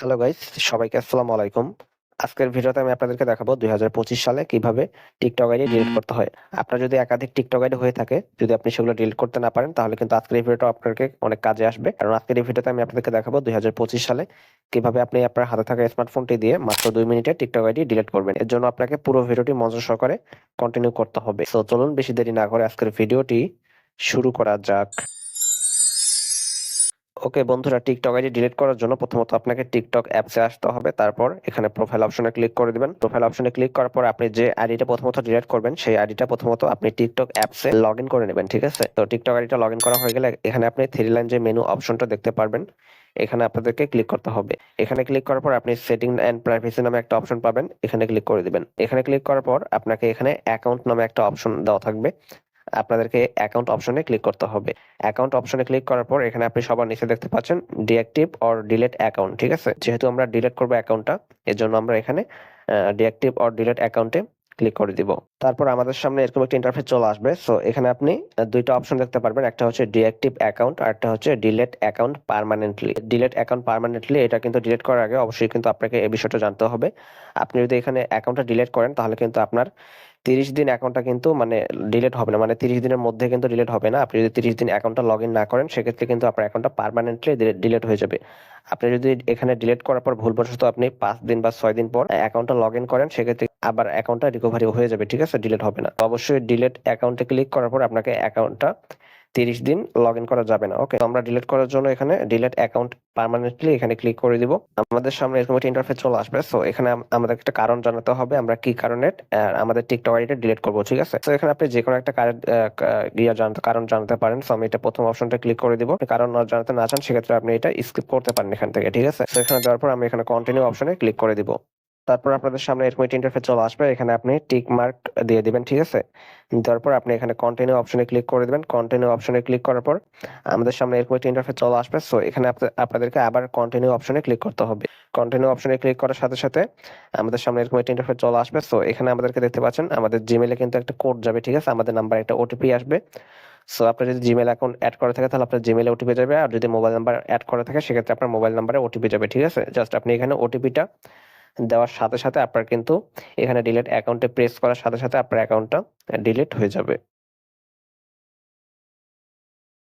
Hello guys সবাইকে আসসালামু আলাইকুম। আজকের ভিডিওতে আমি আপনাদেরকে দেখাবো দুই হাজার পঁচিশ সালে কীভাবে টিকটক আইডি ডিলিট করতে হয়। আপনার যদি একাধিক টিকটক আইডি হয়ে থাকে, যদি আপনি সেগুলো ডিলিট করতে না পারেন, তাহলে কিন্তু আজকের এই ভিডিওটা আপনাকে অনেক কাজে আসবে। কারণ আজকের এই ভিডিওতে আমি আপনাদেরকে দেখাবো দুই হাজার পঁচিশ সালে কীভাবে আপনি আপনার হাতে থাকা স্মার্টফোনটি দিয়ে মাত্র দুই মিনিটে টিকটক আইডি ডিলিট করবেন। এর জন্য আপনাকে পুরো ভিডিওটি মনোযোগ সহকারে কন্টিনিউ করতে হবে। তো চলুন বেশি দেরি না করে আজকের ভিডিওটি শুরু করা যাক। ওকে বন্ধুরা টিকটক আইডি ডিলিট করার জন্য প্রথমত আপনাকে টিকটক অ্যাপসে আসতে হবে। তারপর এখানে প্রোফাইল অপশনে ক্লিক করে দিবেন। প্রোফাইল অপশনে ক্লিক করার পর আপনি যে আইডিটা প্রথমত ডিলিট করবেন, সেই আইডিটা প্রথমত আপনি টিকটক অ্যাপসে লগ ইন করে নেবেন, ঠিক আছে? তো টিকটক আইডিটা লগ ইন করা হয়ে গেলে এখানে আপনি থ্রি লাইন যে মেনু অপশনটা দেখতে পারবেন, এখানে আপনাদেরকে ক্লিক করতে হবে। এখানে ক্লিক করার পর আপনি সেটিং এন্ড প্রাইভেসি নামে একটা অপশন পাবেন, এখানে ক্লিক করে দিবেন। এখানে ক্লিক করার পর আপনাকে এখানে অ্যাকাউন্ট নামে একটা অপশন দেওয়া থাকবে। আপনাদেরকে অ্যাকাউন্ট অপশনে ক্লিক করতে হবে। অ্যাকাউন্ট অপশনে ক্লিক করার পর এখানে আপনি সবার নিচে দেখতে পাচ্ছেন ডিঅ্যাক্টিভ অর ডিলেট অ্যাকাউন্ট ঠিক আছে? যেহেতু আমরা ডিলেট করব অ্যাকাউন্টটা এর জন্য আমরা এখানে ডিঅ্যাক্টিভ অর ডিলেট অ্যাকাউন্টে ক্লিক করে দিব। তারপর আমাদের সামনে এরকম একটা ইন্টারফেস চলে আসবে। সো এখানে আপনি দুইটা অপশন দেখতে পারবেন। একটা হচ্ছে ডিঅ্যাক্টিভ অ্যাকাউন্ট আর একটা হচ্ছে delete account permanently delete account permanently এটা কিন্তু ডিলিট করার আগে অবশ্যই কিন্তু আপনাকে এই বিষয়টা জানতে হবে। আপনি যদি এখানে অ্যাকাউন্টটা ডিলিট করেন, তাহলে কিন্তু আপনার তিরিশ দিন অ্যাকাউন্টটা কিন্তু মানে ডিলেট হবে না। মানে তিরিশ দিনের মধ্যে কিন্তু ডিলেট হবে না। আপনি যদি তিরিশ দিন অ্যাকাউন্টটা লগ ইন না করেন, সেক্ষেত্রে কিন্তু আপনার অ্যাকাউন্টটা পার্মানেন্টলি ডিলেট হয়ে যাবে। আপনি যদি এখানে ডিলিট করার পর ভুলবশত আপনি পাঁচ দিন বা ছয় দিন পর অ্যাকাউন্টটা লগ ইন করেন, সেক্ষেত্রে আবার অ্যাকাউন্টটা রিকভারি হয়ে যাবে, ঠিক আছে? ডিলেট হবে না। অবশ্যই ডিলিট অ্যাকাউন্টে ক্লিক করার পর আপনাকে অ্যাকাউন্টটা তিরিশ দিন লগ ইন করা যাবে না ওকে আমরা ডিলিট করার জন্য এখানে ডিলিট অ্যাকাউন্ট পার্মানেন্টলি এখানে ক্লিক করে দিব। আমাদের সামনে এরকম একটা ইন্টারফেস চলে আসবে সো এখানে আমাদের একটা কারণ জানাতে হবে, আমরা কি কারণে আমাদের টিকটক আইডিটা ডিলিট করব, ঠিক আছে? তো এখানে আপনি যে কোনো একটা কারণ ইয়া জানতে কারণ জানতে পারেন সো আমি এটা প্রথম অপশনটা ক্লিক করে দিব। কারণ না জানাতে না চান, সেক্ষেত্রে আপনি এটা স্কিপ করতে পারেন এখান থেকে, ঠিক আছে? তো এখানে দেওয়ার পর আমি এখানে কন্টিনিউ অপশনে ক্লিক করে দিব। তারপর আপনাদের সামনে এরকম একটা ইন্টারফেস চলে আসবে। এখানে আপনি টিক মার্ক দিয়ে দিবেন, ঠিক আছে? দেওয়ার পর আপনি এখানে কন্টিনিউ অপশনে ক্লিক করে দিবেন। কন্টিনিউ অপশনে ক্লিক করার পর আমাদের সামনে এরকম একটা ইন্টারফেস চলে আসবে। সো এখানে আপনাদেরকে আবার কন্টিনিউ অপশনে ক্লিক করতে হবে। কন্টিনিউ অপশনে ক্লিক করার সাথে সাথে আমাদের সামনে এরকম একটা ইন্টারফেস চলে আসবে। সো এখানে আমাদেরকে দেখতে পাচ্ছেন, আমাদের জিমেলে কিন্তু একটা কোড যাবে, ঠিক আছে? আমাদের নাম্বার একটা ওটিপি আসবে। সো আপনার যদি জিমেল অ্যাকাউন্ট অ্যাড করা থাকে, তাহলে আপনার জিমেলে ওটিপি যাবে। আর যদি মোবাইল নাম্বার অ্যাড করা থাকে, সেক্ষেত্রে আপনার মোবাইল নাম্বারে ওটিপি যাবে, ঠিক আছে? জাস্ট আপনি এখানে ওটিপিটা দেওয়ার সাথে সাথে আপনার কিন্তু এখানে ডিলেট অ্যাকাউন্টে প্রেস করার সাথে সাথে আপনার অ্যাকাউন্টটা ডিলেট হয়ে যাবে।